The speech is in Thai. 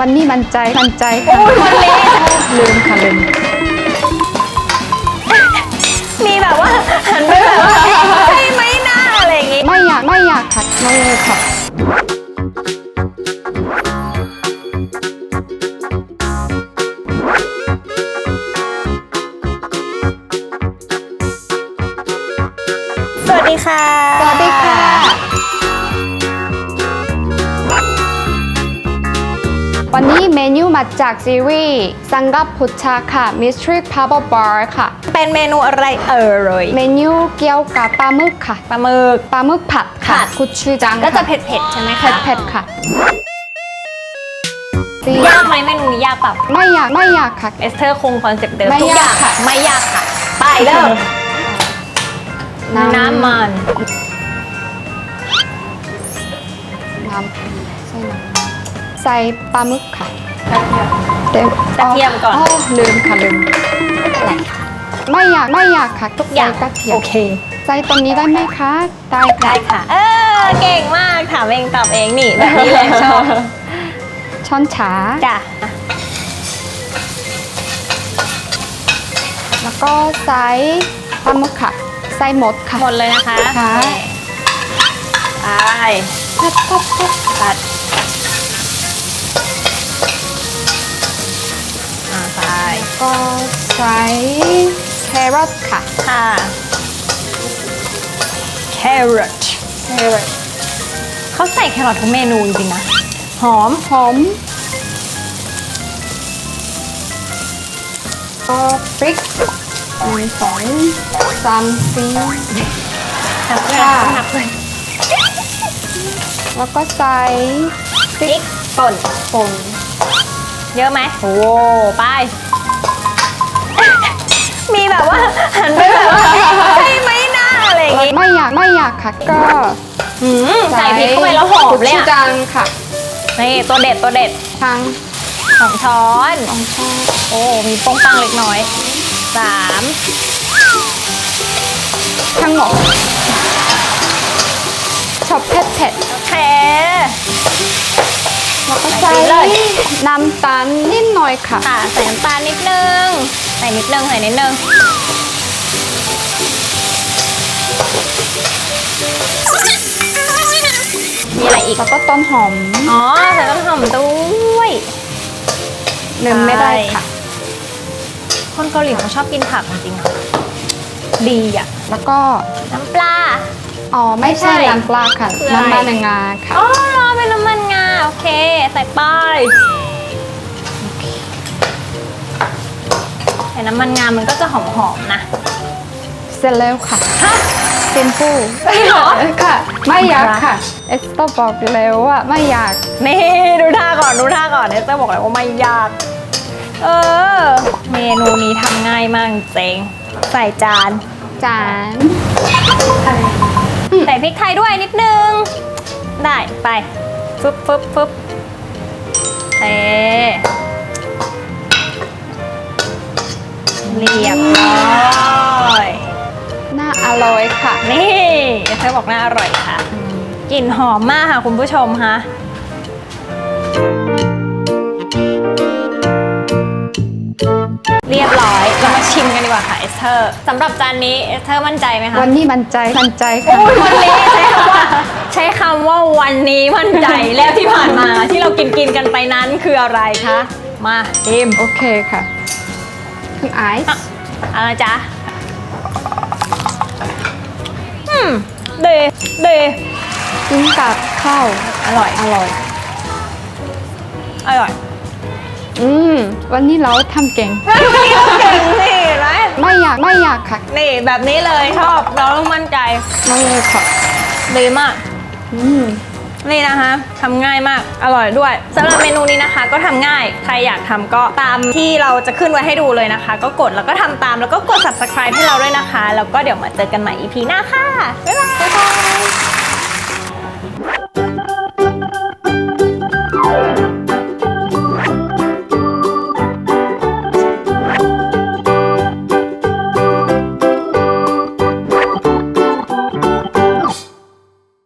วันนี้มันใจมันใจค่ะลืมค่ะลืมมีแบบว่าหันไปแบบว่าเอ๊ะใช่ไหมหน้าอะไรอย่างงี้ ไม่อยากไม่อยากค่ะน้องเลยค่ะสวัสดีค่ะ สวัสดีค่ะ วันนี้เมนูมาจากซีรีส์สังกัปพุชาค่ะ Mystery Purple Bar ค่ะ เป็นเมนูอะไรเอ่ยเมนูเกี่ยวกับปลาหมึกค่ะปลาหมึกปลาหมึกผัดค่ะผัดกุชูจังก็จะค่เผ็ดๆใช่ไหมเผ็คะดเผ็ดๆค่ะซียากไหมเมนูนี้ยากเปล่าไม่อยากไม่อยากค่ะ เอสเธอร์คงคอนเซ็ปต์เดิมไม่ทุกอยากย่างค่ะ ไม่ยากค่ะ ไปเริ่มน้ำน้ำมันน้ำใส่น้ำ ใส่ปลาหมึกค่ะเต็มกระเทียมก่อน ลืมค่ะลืมอะไรคะไม่อยากไม่อยากค่ะทุกอย่างใส่กระเทียมโอเคใส่ตรงนี้ได้ไหมคะได้ค่ะได้ค่ะ เออเก่งมากถามเองตอบเองนี่แบบนี้เลยชอบช้อนฉาจ้ะแล้วก็ใส่ปลาหมึกค่ะใส่หมดค่ะหมดเลยนะคะค่ะไปพัดพัดพัดตัดอ่าไป ก็ใส่แครอทค่ะ ค่ะ แครอทแครอทเขาใส่แครอททุกเมนูจริงๆนะ หอม หอม ก็พริกหนึ่งสองสามสี่นับเลยค่ะนับเลยแล้วก็ใส่พพริริกกป่นป่นเยอะไหมโอ้ไป มีแบบว่าหันไปแบบว่าเอ๊ะใช่ไหมหน้าอะไรอย่างงี้ไม่อยากไม่อยากค่ะก็หืมใส่พริกเข้าไปแล้วหอมเลยชูอะจังค่ะนี่ตัวเด็ดตัวเด็ดทางสองช้อน สองช้อนโอ้มีโป้งปังเล็กน้อยสามทั้งหมดชอบเผ็ดเผ็ดโอเค แล้วก็ใส่ใส่เลย น้ำตาลนิดหน่อยค่ะ ค่ะใส่น้ำตาลนิดนึง ใส่นิดนึงใส่นิดนึง มีอะไรอีก แล้วก็ต้นหอมอ๋อใส่ต้นหอมด้วยลืมไม่ได้ค่ะ คนเกาหลีเขาชอบกินผักจริงๆอะดีอะ แล้วก็น้ำปลา อ๋อไม่ใช่ไม่ใช่น้ำปลาค่ะ คืออะไร น้ำมันงาค่ะ อ๋อเหรอเป็นน้ำมันงา โอเค ใส่ไปใส่น้ำมันงามันก็จะหอมๆนะ เสร็จแล้วค่ะฮะ ซิมพูจริงเหรอ ค่ะ ไม่อยากค่ะ เอสโตบอกอยู่แล้วว่าไม่อยาก นี่ ดูท่าก่อน ดูท่าก่อนเอสเตอร์บอกเลยว่าไม่ยาก เออ เมนูนี้ทำง่ายมากเจงใส่จาน จานใส่พริกไทยด้วยนิดนึง ได้ไป ฟึบฟึบฟึบเทเรียบร้อยน่าอร่อยค่ะ นี่เอสเตอบอกน่าอร่อยค่ะ กลิ่นหอมมากค่ะคุณผู้ชมค่ะ เรียบร้อย เรามาชิมกันดีกว่าค่ะเอสเธอร์สำหรับจานนี้เอสเธอร์มั่นใจไหมคะวันนี้มันใจมันใจค่ะโอ้ยวันนี้ใช้คำว่าใช้คำว่าวันนี้มั่นใจ แล้วที่ผ่านมาที่เรากินกินๆกันไปนั้นคืออะไรคะมาชิมโอเคค่ะคือไอซ์อะไรจ๊ะอืมเดเดกินกับข้าวอร่อย อร่อย อร่อย อืม วันนี้เราทำเก่งเก่งนี่ไรไม่อยากไม่อยากค่ะนี่แบบนี้เลยชอบเราต้องมั่นใจน้องเลยค่ะดีมาก อืมนี่นะคะทำง่ายมากอร่อยด้วยสำหรับเมนูนี้นะคะก็ทำง่ายใครอยากทำก็ตามที่เราจะขึ้นไว้ให้ดูเลยนะคะ ก็กดแล้วก็ทำตามแล้วก็กด subscribe ให้เราด้วยนะคะ แล้วก็เดี๋ยวมาเจอกันใหม่ EP หน้าค่ะ บ๊ายบาย